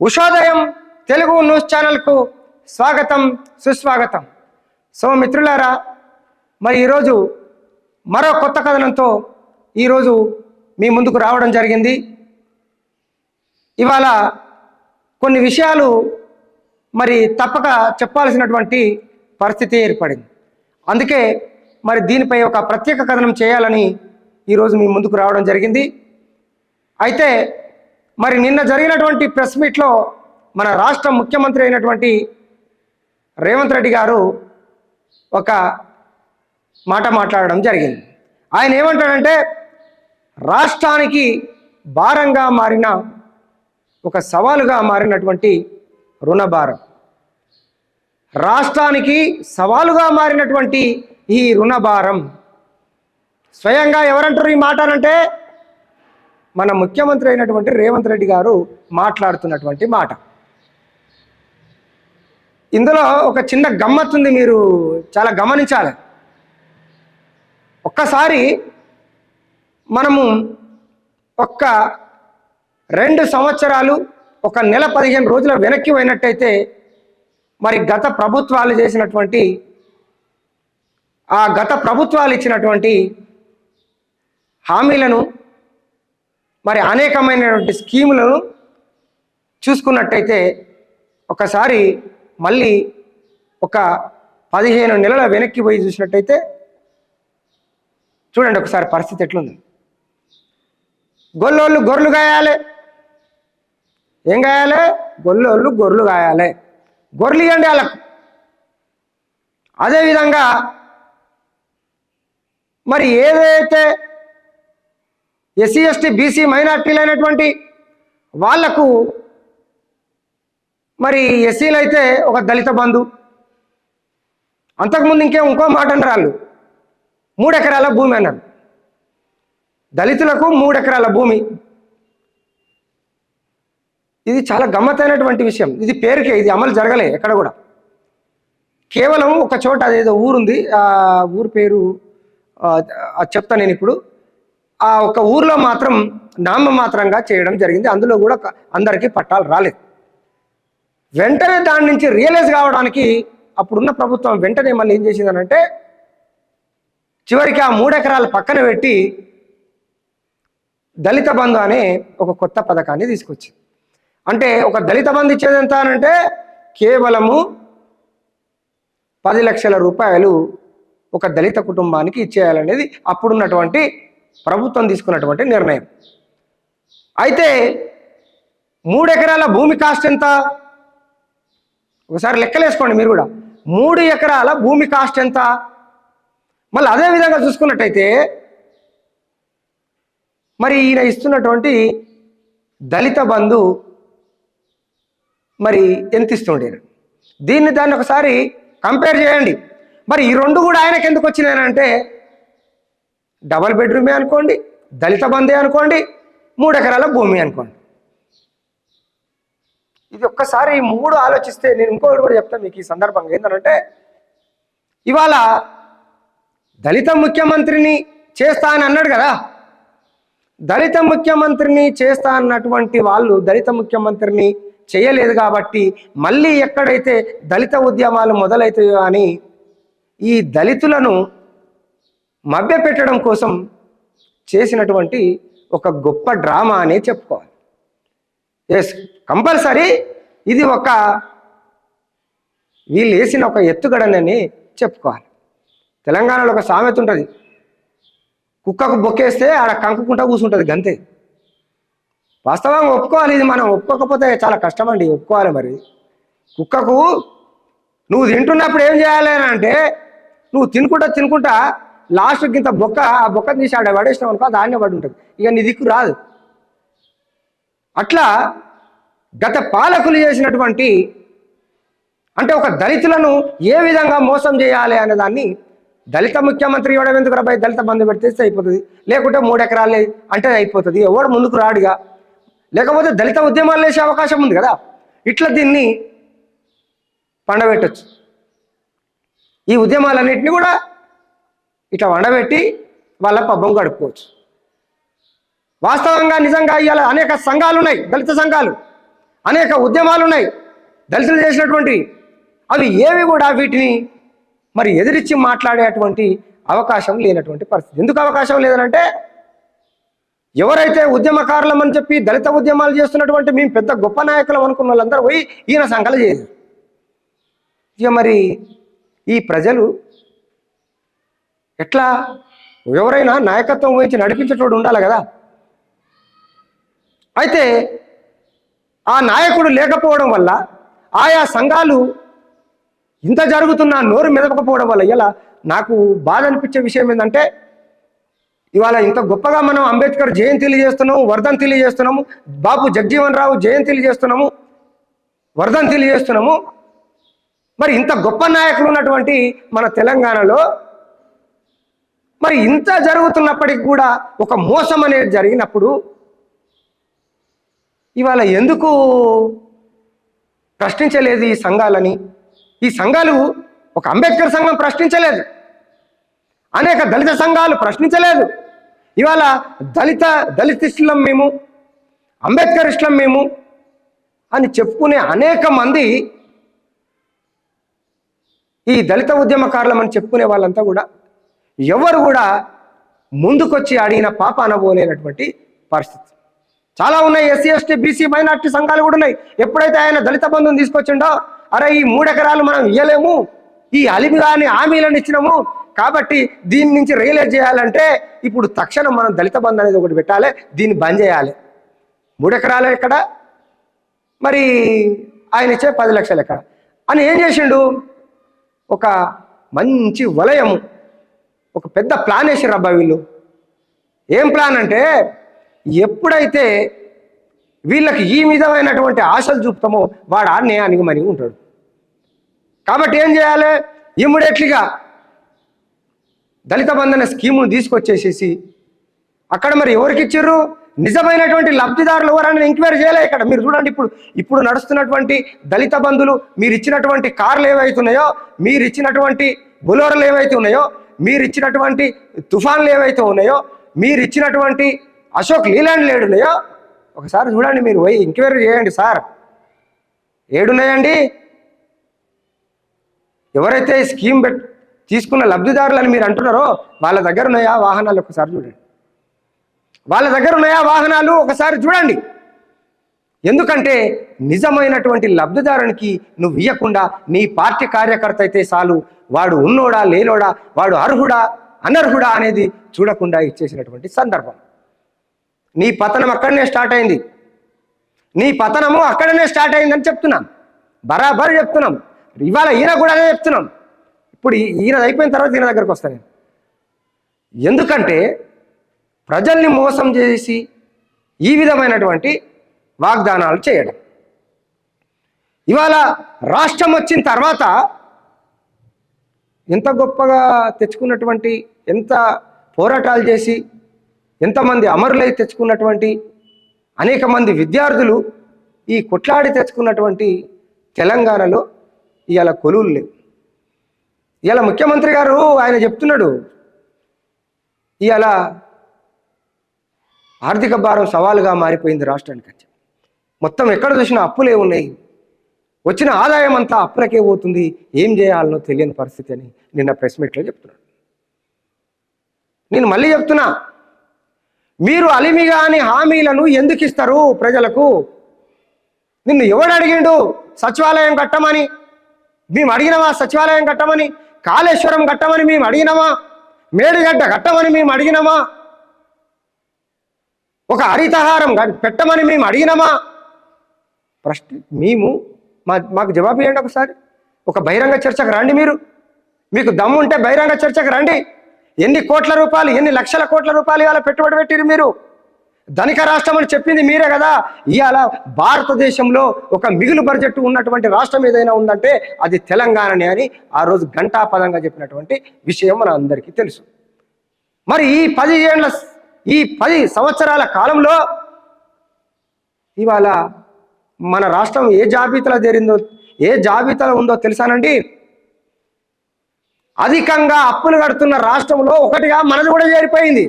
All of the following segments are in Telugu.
ఉషోదయం తెలుగు న్యూస్ ఛానల్కు స్వాగతం సుస్వాగతం. సో మిత్రులారా మరి ఈరోజు మరో కొత్త కథనంతో ఈరోజు మీ ముందుకు రావడం జరిగింది. ఇవాళ కొన్ని విషయాలు మరి తప్పక చెప్పాల్సినటువంటి పరిస్థితి ఏర్పడింది. అందుకే మరి దీనిపై ఒక ప్రత్యేక కథనం చేయాలని ఈరోజు మీ ముందుకు రావడం జరిగింది. అయితే మరి నిన్న జరిగినటువంటి ప్రెస్ మీట్లో మన రాష్ట్ర ముఖ్యమంత్రి అయినటువంటి రేవంత్ రెడ్డి గారు ఒక మాట మాట్లాడడం జరిగింది. ఆయన ఏమంటాడంటే రాష్ట్రానికి భారంగా మారిన ఒక సవాలుగా మారినటువంటి రుణభారం రాష్ట్రానికి సవాలుగా మారినటువంటి ఈ రుణభారం స్వయంగా ఎవరంటారు ఈ మాట అంటే మన ముఖ్యమంత్రి అయినటువంటి రేవంత్ రెడ్డి గారు మాట్లాడుతున్నటువంటి మాట. ఇందులో ఒక చిన్న గమ్మత్తుంది మీరు చాలా గమనించాలి. ఒక్కసారి మనము ఒక్క రెండు సంవత్సరాలు ఒక నెల పదిహేను రోజుల వెనక్కి పోయినట్టయితే మరి గత ప్రభుత్వాలు చేసినటువంటి ఆ గత ప్రభుత్వాలు ఇచ్చినటువంటి హామీలను మరి అనేకమైనటువంటి స్కీములను చూసుకున్నట్టయితే ఒకసారి మళ్ళీ ఒక పదిహేను నెలల వెనక్కి పోయి చూసినట్టయితే చూడండి ఒకసారి పరిస్థితి ఎట్లుంది. గొల్లోళ్ళు గొర్రెలు గాయాలి. ఏం గాయాలి? గొల్లోళ్ళు గొర్రెలు గాయాలి. గొర్రెలు ఇవ్వండి వాళ్ళకు. అదేవిధంగా మరి ఏదైతే ఎస్సీ ఎస్టీ బీసీ మైనార్టీలు అయినటువంటి వాళ్ళకు మరి ఎస్సీలు అయితే ఒక దళిత బంధు. అంతకుముందు ఇంకేం ఇంకో మాట అన్నారు వాళ్ళు? మూడు ఎకరాల భూమి అన్నారు. దళితులకు మూడు ఎకరాల భూమి. ఇది చాలా గమ్మత్తైనటువంటి విషయం. ఇది పేరుకే ఇది అమలు జరగలే ఎక్కడ కూడా. కేవలం ఒక చోట అదేదో ఊరుంది. ఆ ఊరు పేరు అది చెప్తా నేను ఇప్పుడు. ఆ ఒక ఊర్లో మాత్రం నామమాత్రంగా చేయడం జరిగింది. అందులో కూడా అందరికీ పట్టాలు రాలేదు. వెంటనే దాని నుంచి రియలైజ్ కావడానికి అప్పుడున్న ప్రభుత్వం వెంటనే మళ్ళీ ఏం చేసిందనంటే చివరికి ఆ మూడెకరాలు పక్కన పెట్టి దళిత బంధు అనే ఒక కొత్త పథకాన్ని తీసుకొచ్చింది. అంటే ఒక దళిత బంధు ఇచ్చేది ఎంత అనంటే కేవలము పది లక్షల రూపాయలు ఒక దళిత కుటుంబానికి ఇచ్చేయాలనేది అప్పుడున్నటువంటి ప్రభుత్వం తీసుకున్నటువంటి నిర్ణయం. అయితే మూడు ఎకరాల భూమి కాస్ట్ ఎంత? ఒకసారి లెక్కలేసుకోండి మీరు కూడా. మూడు ఎకరాల భూమి కాస్ట్ ఎంత? మళ్ళీ అదే విధంగా చూసుకున్నట్టయితే మరి ఈయన ఇస్తున్నటువంటి దళిత బంధు మరి ఎంత ఇస్తుండే? దీన్ని దాన్ని ఒకసారి కంపేర్ చేయండి. మరి ఈ రెండు కూడా ఆయనకి ఎందుకు వచ్చినాయనంటే డబల్ బెడ్రూమే అనుకోండి దళిత బందే అనుకోండి మూడు ఎకరాల భూమి అనుకోండి. ఇది ఒక్కసారి ఈ మూడు ఆలోచిస్తే నేను ఇంకోటి కూడా చెప్తాను మీకు ఈ సందర్భంగా. ఏంటంటే ఇవాళ దళిత ముఖ్యమంత్రిని చేస్తా అని అన్నాడు కదా. దళిత ముఖ్యమంత్రిని చేస్తా అన్నటువంటి వాళ్ళు దళిత ముఖ్యమంత్రిని చేయలేదు కాబట్టి మళ్ళీ ఎక్కడైతే దళిత ఉద్యమాలు మొదలవుతాయో అని ఈ దళితులను మభ్యపెట్టడం కోసం చేసినటువంటి ఒక గొప్ప డ్రామా అనే చెప్పుకోవాలి. ఎస్ కంపల్సరీ ఇది ఒక వీళ్ళు వేసిన ఒక ఎత్తుగడనని చెప్పుకోవాలి. తెలంగాణలో ఒక సామెత ఉంటుంది. కుక్కకు బొక్కేస్తే ఆడ కంకుకుంటా కూర్చుంటుంది గంతే. వాస్తవంగా ఒప్పుకోవాలి ఇది మనం. ఒప్పుకోకపోతే చాలా కష్టం అండి ఒప్పుకోవాలి మరి. కుక్కకు నువ్వు తింటున్నప్పుడు ఏం చేయాలి అని అంటే నువ్వు తినుకుంటా తినుకుంటా లాస్ట్కి ఇంత బొక్క ఆ బొక్క తీసి ఆడ పడేసినాం అనుకో దాన్నే పడి ఉంటుంది ఇక నీ దిక్కు రాదు. అట్లా గత పాలకులు చేసినటువంటి అంటే ఒక దళితులను ఏ విధంగా మోసం చేయాలి అనే దాన్ని దళిత ముఖ్యమంత్రి ఇవ్వడం ఎందుకు రాబాయి దళిత బంధు పెడితే అయిపోతుంది. లేకుంటే మూడు ఎకరాలే అంటే అయిపోతుంది. ఎవడు ముందుకు రాడుగా. లేకపోతే దళిత ఉద్యమాలు వేసే అవకాశం ఉంది కదా. ఇట్లా దీన్ని పండబెట్టచ్చు. ఈ ఉద్యమాలన్నింటినీ కూడా ఇట్లా వండబెట్టి వాళ్ళ పబ్బం గడుపుకోవచ్చు వాస్తవంగా నిజంగా ఇవాళ అనేక సంఘాలు ఉన్నాయి దళిత సంఘాలు అనేక ఉద్యమాలు ఉన్నాయి దళితులు చేసినటువంటి అవి ఏవి కూడా వీటిని మరి ఎదిరించి మాట్లాడేటువంటి అవకాశం లేనటువంటి పరిస్థితి. ఎందుకు అవకాశం లేదనంటే ఎవరైతే ఉద్యమకారులం అని చెప్పి దళిత ఉద్యమాలు చేస్తున్నటువంటి మేము పెద్ద గొప్ప నాయకులం అనుకున్న వాళ్ళందరూ పోయి ఈయన సంఘాలు చేయదు ఇక మరి ఈ ప్రజలు ఎట్లా? ఎవరైనా నాయకత్వం వహించి నడిపించేటోడు ఉండాలి కదా. అయితే ఆ నాయకుడు లేకపోవడం వల్ల ఆయా సంఘాలు ఇంత జరుగుతున్నా నోరు మెదపకపోవడం వల్ల ఇలా నాకు బాధ అనిపించే విషయం ఏంటంటే ఇవాళ ఇంత గొప్పగా మనం అంబేద్కర్ జయంతిలు చేస్తున్నాము వర్ధంతిలు చేస్తున్నాము బాబు జగ్జీవన్ రావు జయంతిలు చేస్తున్నాము వర్ధంతిలు చేస్తున్నాము. మరి ఇంత గొప్ప నాయకులు ఉన్నటువంటి మన తెలంగాణలో మరి ఇంత జరుగుతున్నప్పటికి కూడా ఒక మోసం అనేది జరిగినప్పుడు ఇవాళ ఎందుకు ప్రశ్నించలేదు ఈ సంఘాలని? ఈ సంఘాలు ఒక అంబేద్కర్ సంఘం ప్రశ్నించలేదు. అనేక దళిత సంఘాలు ప్రశ్నించలేదు. ఇవాళ దళిత దళిత ఇస్లాం మేము అంబేద్కర్ ఇష్టం మేము అని చెప్పుకునే అనేక మంది ఈ దళిత ఉద్యమకారులం అని చెప్పుకునే వాళ్ళంతా కూడా ఎవరు కూడా ముందుకొచ్చి అడిగిన పాప అనబోలేనటువంటి పరిస్థితి. చాలా ఉన్నాయి ఎస్సీ ఎస్టీ బీసీ మైనార్టీ సంఘాలు కూడా ఉన్నాయి. ఎప్పుడైతే ఆయన దళిత బంధుని తీసుకొచ్చిండో అరే ఈ మూడెకరాలు మనం ఇయ్యలేము ఈ అలిమిగాని హామీలను ఇచ్చినాము కాబట్టి దీని నుంచి రియలైజ్ చేయాలంటే ఇప్పుడు తక్షణం మనం దళిత బంధు అనేది ఒకటి పెట్టాలి దీన్ని బంద్ చేయాలి. మూడెకరాలు ఎక్కడ? మరి ఆయన ఇచ్చే పది లక్షలు ఎక్కడ? అని ఏం చేసిండు? ఒక మంచి వలయము ఒక పెద్ద ప్లాన్ వేసారు అబ్బా వీళ్ళు. ఏం ప్లాన్ అంటే ఎప్పుడైతే వీళ్ళకి ఈ విధమైనటువంటి ఆశలు చూపుతామో వాడు ఆడనే అనిగమని ఉంటాడు. కాబట్టి ఏం చేయాలి? ఇమ్మీడియట్లీగా దళిత బంధన స్కీమును తీసుకొచ్చేసేసి అక్కడ మరి ఎవరికి ఇచ్చిర్రు? నిజమైనటువంటి లబ్ధిదారులు ఎవరని ఎంక్వైరీ చేయలే ఇక్కడ. మీరు చూడండి ఇప్పుడు ఇప్పుడు నడుస్తున్నటువంటి దళిత బంధులు మీరు ఇచ్చినటువంటి కార్లు ఏవైతున్నాయో మీరు ఇచ్చినటువంటి బులోరలు ఏవైతే ఉన్నాయో మీరు ఇచ్చినటువంటి తుఫాన్లు ఏవైతే ఉన్నాయో మీరు ఇచ్చినటువంటి అశోక్ లీలాండ్ ఏడున్నాయో ఒకసారి చూడండి మీరు పోయి ఎంక్వైరీ చేయండి సార్. ఏడున్నాయండి? ఎవరైతే స్కీమ్ పెట్ తీసుకున్న లబ్ధిదారులని మీరు అంటున్నారో వాళ్ళ దగ్గర ఉన్నాయా వాహనాలు? ఒకసారి చూడండి. వాళ్ళ దగ్గర ఉన్నాయా వాహనాలు? ఒకసారి చూడండి. ఎందుకంటే నిజమైనటువంటి లబ్ధిదారునికి నువ్వు ఇవ్వకుండా నీ పార్టీ కార్యకర్త అయితే చాలు వాడు ఉన్నోడా లేనోడా వాడు అర్హుడా అనర్హుడా అనేది చూడకుండా ఇచ్చేసినటువంటి సందర్భం. నీ పతనం అక్కడనే స్టార్ట్ అయింది. నీ పతనము అక్కడనే స్టార్ట్ అయిందని చెప్తున్నాం. బరాబర్ చెప్తున్నాం. ఇవాళ ఈయన కూడా చెప్తున్నాం. ఇప్పుడు ఈయన అయిపోయిన తర్వాత ఈయన దగ్గరకు వస్తాను నేను. ఎందుకంటే ప్రజల్ని మోసం చేసి ఈ విధమైనటువంటి వాగ్దానాలు చేయడం ఇవాళ రాష్ట్రం వచ్చిన తర్వాత ఎంత గొప్పగా తెచ్చుకున్నటువంటి ఎంత పోరాటాలు చేసి ఎంతమంది అమరులై తెచ్చుకున్నటువంటి అనేక మంది విద్యార్థులు ఈ కొట్లాడి తెచ్చుకున్నటువంటి తెలంగాణలో ఇవాళ కొలువులు లేవు ఇవాళ ముఖ్యమంత్రి గారు ఆయన చెప్తున్నాడు ఇవాళ ఆర్థిక భారం సవాలుగా మారిపోయింది రాష్ట్రానికి అని చెప్పి. మొత్తం ఎక్కడ చూసినా అప్పులే ఉన్నాయి. వచ్చిన ఆదాయం అంతా అప్పులకే పోతుంది. ఏం చేయాలనో తెలియని పరిస్థితి అని నిన్న ప్రెస్ మీట్లో చెప్తున్నాడు. నేను మళ్ళీ చెప్తున్నా మీరు అలిమిగాని హామీలను ఎందుకు ఇస్తారు ప్రజలకు? నిన్ను ఎవడు అడిగిండు? సచివాలయం కట్టమని. మేము అడిగినవా సచివాలయం కట్టమని. కాళేశ్వరం కట్టమని మేము అడిగినమా? మేడిగడ్డ కట్టమని మేము అడిగినమా? ఒక హరితహారం గ- పెట్టమని మేము అడిగినమా? ప్రశ్న మేము మా మాకు జవాబు ఇవ్వండి ఒకసారి. ఒక బహిరంగ చర్చకు రండి మీరు. మీకు దమ్ము ఉంటే బహిరంగ చర్చకు రండి. ఎన్ని కోట్ల రూపాయలు ఎన్ని లక్షల కోట్ల రూపాయలు ఇవాళ పెట్టుబడి పెట్టిరు మీరు? ధనిక రాష్ట్రం అని చెప్పింది మీరే కదా. ఇవాళ భారతదేశంలో ఒక మిగులు బడ్జెట్ ఉన్నటువంటి రాష్ట్రం ఏదైనా ఉందంటే అది తెలంగాణనే అని ఆ రోజు ఘంటాపదంగా చెప్పినటువంటి విషయం మన అందరికీ తెలుసు. మరి ఈ పది ఏళ్ళ ఈ పది సంవత్సరాల కాలంలో ఇవాళ మన రాష్ట్రం ఏ జాబితాలో చేరిందో ఏ జాబితాలో ఉందో తెలుసానండి? అధికంగా అప్పులు కడుతున్న రాష్ట్రంలో ఒకటిగా మనది కూడా చేరిపోయింది.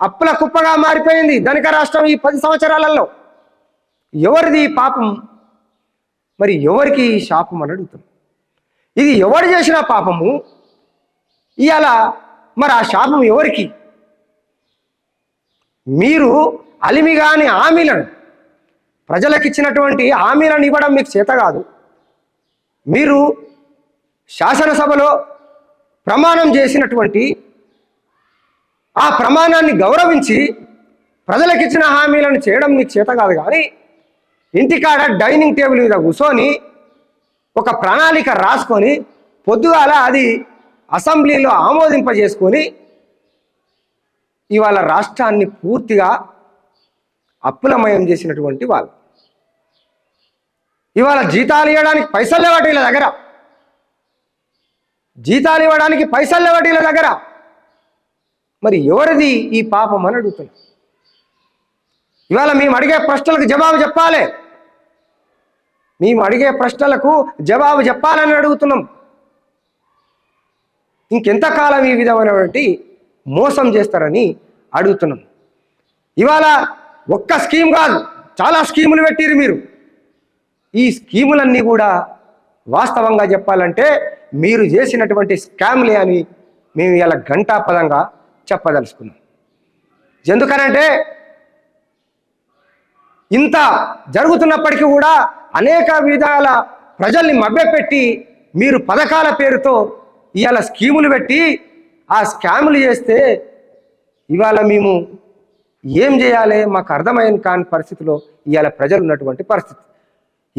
అప్పుల కుప్పగా మారిపోయింది ధనిక రాష్ట్రం ఈ పది సంవత్సరాలలో. ఎవరిది పాపం? మరి ఎవరికి ఈ శాపం అని అడుగుతాం. ఇది ఎవరు చేసిన పాపము? ఇవాళ మరి ఆ శాపం ఎవరికి? మీరు అలిమిగాని హామీలను ప్రజలకు ఇచ్చినటువంటి హామీలను ఇవ్వడం మీకు చేత కాదు. మీరు శాసనసభలో ప్రమాణం చేసినటువంటి ఆ ప్రమాణాన్ని గౌరవించి ప్రజలకు ఇచ్చిన హామీలను చేయడం మీకు చేత కాదు కానీ ఇంటికాడ డైనింగ్ టేబుల్ మీద కూర్చొని ఒక ప్రణాళిక రాసుకొని పొద్దుగాల అది అసెంబ్లీలో ఆమోదింపజేసుకొని ఇవాళ రాష్ట్రాన్ని పూర్తిగా అప్పులమయం చేసినటువంటి వాళ్ళు. ఇవాళ జీతాలు ఇవ్వడానికి పైసలు లేవటి వీళ్ళ దగ్గర. జీతాలు ఇవ్వడానికి పైసలు లేవటి వీళ్ళ దగ్గర. మరి ఎవరిది ఈ పాపం అని అడుగుతున్నా ఇవాళ మేము అడిగే ప్రశ్నలకు జవాబు చెప్పాలి. మేము అడిగే ప్రశ్నలకు జవాబు చెప్పాలని అడుగుతున్నాం. ఇంకెంతకాలం ఈ విధమైనటువంటి మోసం చేస్తారని అడుగుతున్నాం. ఇవాళ ఒక్క స్కీమ్ కాదు చాలా స్కీములు పెట్టిరు మీరు. ఈ స్కీములన్నీ కూడా వాస్తవంగా చెప్పాలంటే మీరు చేసినటువంటి స్కామ్లే అని మేము ఇలా ఘంటాపదంగా చెప్పదలుచుకున్నాం. ఎందుకనంటే ఇంత జరుగుతున్నప్పటికీ కూడా అనేక విధాల ప్రజల్ని మభ్యపెట్టి మీరు పథకాల పేరుతో ఇవాళ స్కీములు పెట్టి ఆ స్కాములు చేస్తే ఇవాళ మేము ఏం చేయాలి? మాకు అర్థమైన కాని పరిస్థితిలో ఇవాళ ప్రజలు ఉన్నటువంటి పరిస్థితి.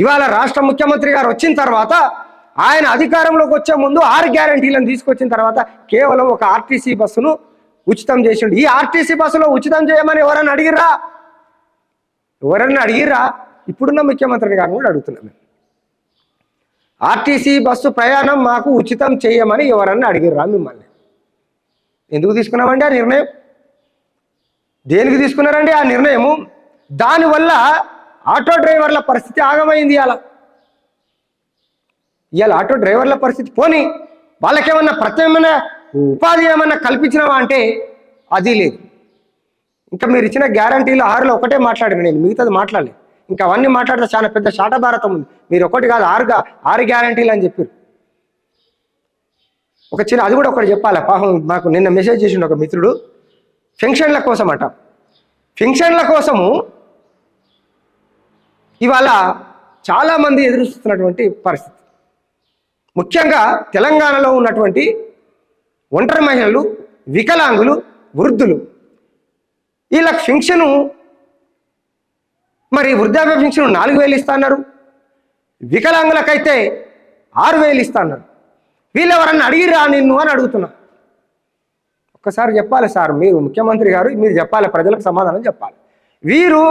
ఇవాళ రాష్ట్ర ముఖ్యమంత్రి గారు వచ్చిన తర్వాత ఆయన అధికారంలోకి వచ్చే ముందు ఆరు గ్యారంటీలను తీసుకొచ్చిన తర్వాత కేవలం ఒక ఆర్టీసీ బస్సును ఉచితం చేసిండు. ఈ ఆర్టీసీ బస్సులో ఉచితం చేయమని ఎవరన్నా అడిగిర్రా? ఎవరన్నా అడిగిర్రా? ఇప్పుడున్న ముఖ్యమంత్రి గారిని కూడా అడుగుతున్నాం మేము ఆర్టీసీ బస్సు ప్రయాణం మాకు ఉచితం చేయమని ఎవరన్నా అడిగిర్రా మిమ్మల్ని? ఎందుకు తీసుకున్నామండి ఆ నిర్ణయం? దేనికి తీసుకున్నారండి ఆ నిర్ణయము? దానివల్ల ఆటో డ్రైవర్ల పరిస్థితి ఆగమైంది ఇవాళ ఇవాళ ఆటో డ్రైవర్ల పరిస్థితి పోని వాళ్ళకేమన్నా ప్రత్యేకమైన ఉపాధి ఏమన్నా కల్పించినావా అంటే అది లేదు. ఇంకా మీరు ఇచ్చిన గ్యారంటీలు ఆరులో ఒకటే మాట్లాడాను నేను మిగతాది మాట్లాడలేదు ఇంకా అవన్నీ మాట్లాడితే చాలా పెద్ద శాటభారతం ఉంది. మీరు ఒకటి కాదు ఆరుగా ఆరు గ్యారంటీలు అని చెప్పారు ఒక చిన్న అది కూడా ఒకటి చెప్పాలి? పాపం మాకు నిన్న మెసేజ్ చేసిండు ఒక మిత్రుడు. ఫంక్షన్ల కోసం అట ఫంక్షన్ల కోసము ఇవాళ చాలామంది ఎదురుస్తున్నటువంటి పరిస్థితి. ముఖ్యంగా తెలంగాణలో ఉన్నటువంటి ఒంటరి మహిళలు వికలాంగులు వృద్ధులు. వీళ్ళకి ఫింక్షను మరి వృద్ధాప్య ఫింక్షను నాలుగు వేలు ఇస్తున్నారు వికలాంగులకైతే ఆరు వేలు ఇస్తున్నారు వీళ్ళు ఎవరన్నా అడిగిరా నిన్ను అని అడుగుతున్నా. ఒక్కసారి చెప్పాలి సార్ మీరు ముఖ్యమంత్రి గారు మీరు చెప్పాలి ప్రజలకు సమాధానం చెప్పాలి. వీరు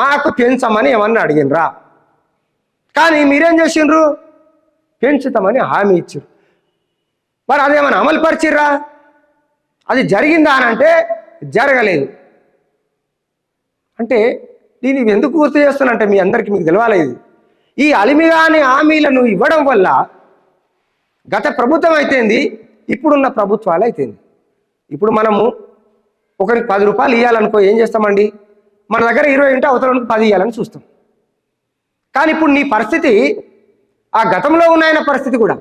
మాకు పెంచమని ఏమన్నా అడిగినరా కానీ మీరేం చేసిండ్రు? పెంచుతామని హామీ ఇచ్చారు మరి అదేమన్నా అమలు పరిచిర్రా? అది జరిగిందా అని అంటే జరగలేదు. అంటే దీన్ని ఎందుకు గుర్తు చేస్తానంటే మీ అందరికీ మీకు తెలవాలేదు ఈ అలిమిగాని హామీలను ఇవ్వడం వల్ల గత ప్రభుత్వం అయితేంది ఇప్పుడున్న ప్రభుత్వాలు అయితేంది. ఇప్పుడు మనము ఒకరికి పది రూపాయలు ఇవ్వాలనుకో ఏం చేస్తామండి? మన దగ్గర ఇరవై ఉంటే అవతలకి పది ఇవ్వాలని చూస్తాం. కానీ ఇప్పుడు నీ పరిస్థితి ఆ గతంలో ఉన్న ఆయన పరిస్థితి కూడా.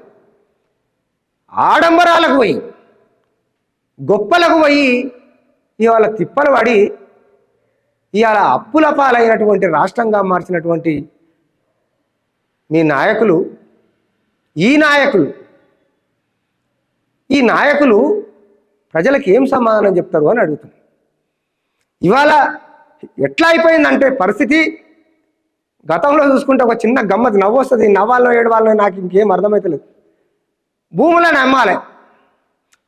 ఆడంబరాలకు పోయి గొప్పలకు పోయి ఇవాళ తిప్పలు పడి ఇవాళ అప్పుల పాలైనటువంటి రాష్ట్రంగా మార్చినటువంటి మీ నాయకులు ఈ నాయకులు ఈ నాయకులు ప్రజలకు ఏం సమాధానం చెప్తారు అని అడుగుతున్నాను. ఇవాళ ఎట్లా అయిపోయిందంటే పరిస్థితి? గతంలో చూసుకుంటే ఒక చిన్న గమ్మత్ నవ్వు వస్తుంది. నవ్వాలో ఏడవాలో నాకు ఇంకేం అర్థమవుతలేదు భూములను అమ్మాలి.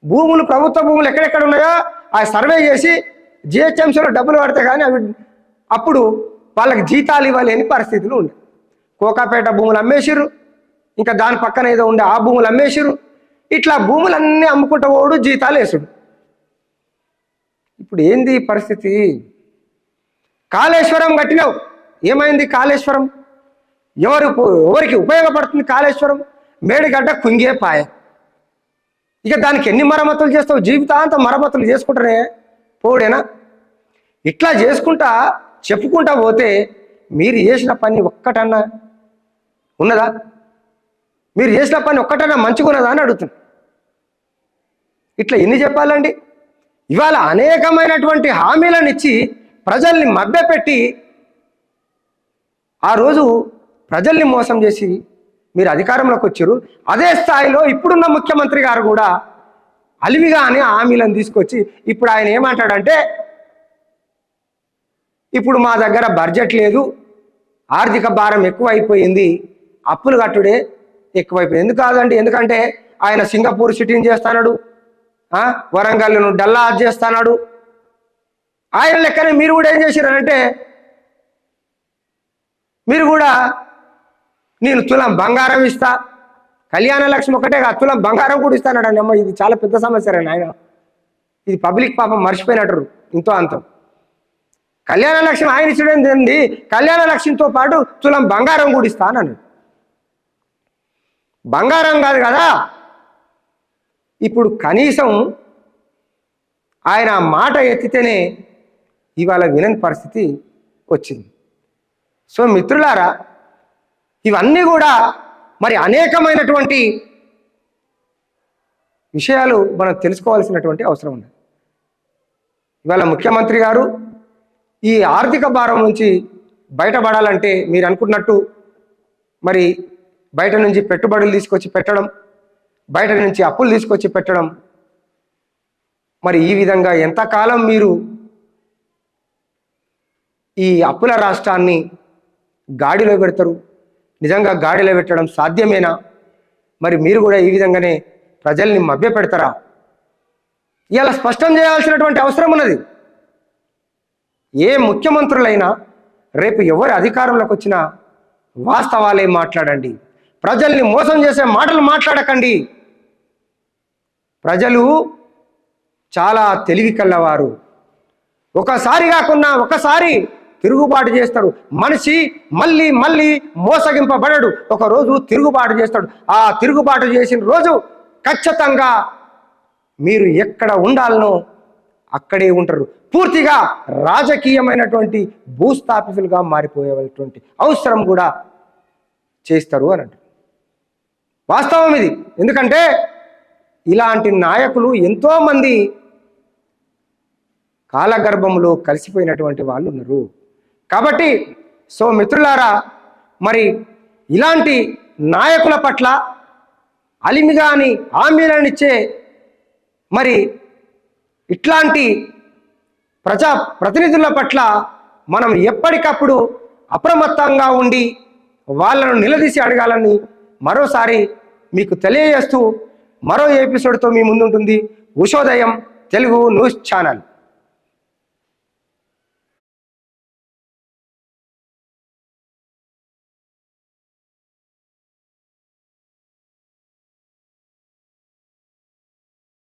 భూములు ప్రభుత్వ భూములు ఎక్కడెక్కడ ఉన్నాయో ఆ సర్వే చేసి జిహెచ్ఎంసీలో డబ్బులు పడితే కానీ అవి అప్పుడు వాళ్ళకి జీతాలు ఇవ్వలేని పరిస్థితులు ఉండే. కోకాపేట భూములు అమ్మేసిరు ఇంకా దాని పక్కన ఏదో ఉండే ఆ భూములు అమ్మేసిరు ఇట్లా భూములన్నీ అమ్ముకుంటూ పోడు జీతాలు వేసుడు. ఇప్పుడు ఏంది పరిస్థితి? కాళేశ్వరం కట్టినావు. ఏమైంది కాళేశ్వరం? ఎవరు ఎవరికి ఉపయోగపడుతుంది కాళేశ్వరం? మేడిగడ్డ కుంగే పాయ. ఇక దానికి ఎన్ని మరమ్మతులు చేస్తావు? జీవితాంతం మరమ్మతులు చేసుకుంటేనే పోడేనా ఇట్లా చేసుకుంటా చెప్పుకుంటా పోతే మీరు చేసిన పని ఒక్కటన్నా ఉన్నదా? మీరు చేసిన పని ఒక్కటన్నా మంచిగా ఉన్నదా అని అడుగుతుంది ఇట్లా ఎన్ని చెప్పాలండి? ఇవాళ అనేకమైనటువంటి హామీలను ఇచ్చి ప్రజల్ని మభ్యపెట్టి ఆ రోజు ప్రజల్ని మోసం చేసి మీరు అధికారంలోకి వచ్చారు. అదే స్థాయిలో ఇప్పుడున్న ముఖ్యమంత్రి గారు కూడా అలివిగానే హామీలను తీసుకొచ్చి ఇప్పుడు ఆయన ఏమంటాడంటే ఇప్పుడు మా దగ్గర బడ్జెట్ లేదు ఆర్థిక భారం ఎక్కువైపోయింది అప్పులు కట్టుడే ఎక్కువైపోయింది. ఎందుకు కాదండి? ఎందుకంటే ఆయన సింగపూర్ సిటీని చేస్తాడు వరంగల్ను డల్లా చేస్తాడు ఆయన లెక్కనే మీరు కూడా ఏం చేశారంటే మీరు కూడా నేను తులం బంగారం ఇస్తా కళ్యాణ లక్ష్మి ఒకటే కాదు తులం బంగారం కూడా ఇస్తానడండి అమ్మ. ఇది చాలా పెద్ద సమస్య రండి ఆయన. ఇది పబ్లిక్ పాపం మర్చిపోయినట్టు ఇంతో అంతం. కళ్యాణ లక్ష్మి ఆయన ఇచ్చడం ఏంది? కళ్యాణ లక్ష్మితో పాటు తులం బంగారం కూడా ఇస్తానని బంగారం కాదు కదా? ఇప్పుడు కనీసం ఆయన మాట ఎత్తితేనే ఇవాళ వినని పరిస్థితి వచ్చింది. సో మిత్రులారా ఇవన్నీ కూడా మరి అనేకమైనటువంటి విషయాలు మనం తెలుసుకోవాల్సినటువంటి అవసరం ఉంది. ఇవాళ ముఖ్యమంత్రి గారు ఈ ఆర్థిక భారం నుంచి బయటపడాలంటే మీరు అనుకున్నట్టు మరి బయట నుంచి పెట్టుబడులు తీసుకొచ్చి పెట్టడం బయట నుంచి అప్పులు తీసుకొచ్చి పెట్టడం మరి ఈ విధంగా ఎంతకాలం మీరు ఈ అప్పుల రాష్ట్రాన్ని గాడిలో పెడతారు. నిజంగా గాడిలో పెట్టడం సాధ్యమేనా? మరి మీరు కూడా ఈ విధంగానే ప్రజల్ని మభ్య పెడతారా ఇలా స్పష్టం చేయాల్సినటువంటి అవసరం ఉన్నది. ఏ ముఖ్యమంత్రులైనా రేపు ఎవరు అధికారంలోకి వచ్చినా వాస్తవాలే మాట్లాడండి. ప్రజల్ని మోసం చేసే మాటలు మాట్లాడకండి. ప్రజలు చాలా తెలివి కళ్ళవారు. ఒకసారి కాకుండా ఒకసారి తిరుగుబాటు చేస్తాడు. మనిషి మళ్ళీ మళ్ళీ మోసగింపబడడు. ఒక రోజు తిరుగుబాటు చేస్తాడు. ఆ తిరుగుబాటు చేసిన రోజు ఖచ్చితంగా మీరు ఎక్కడ ఉండాలనో అక్కడే ఉంటారు. పూర్తిగా రాజకీయమైనటువంటి భూస్థాపితులుగా మారిపోయేటువంటి అవసరం కూడా చేస్తారు అని వాస్తవం ఇది. ఎందుకంటే ఇలాంటి నాయకులు ఎంతోమంది కాలగర్భంలో కలిసిపోయినటువంటి వాళ్ళు ఉన్నారు. కాబట్టి సో మిత్రులారా మరి ఇలాంటి నాయకుల పట్ల అలిమిగాని హామీలను ఇచ్చే మరి ఇట్లాంటి ప్రజా ప్రతినిధుల పట్ల మనం ఎప్పటికప్పుడు అప్రమత్తంగా ఉండి వాళ్ళను నిలదీసి అడగాలని మరోసారి మీకు తెలియజేస్తూ మరో ఎపిసోడ్తో మీ ముందుంటుంది ఉషోదయం తెలుగు న్యూస్ ఛానల్.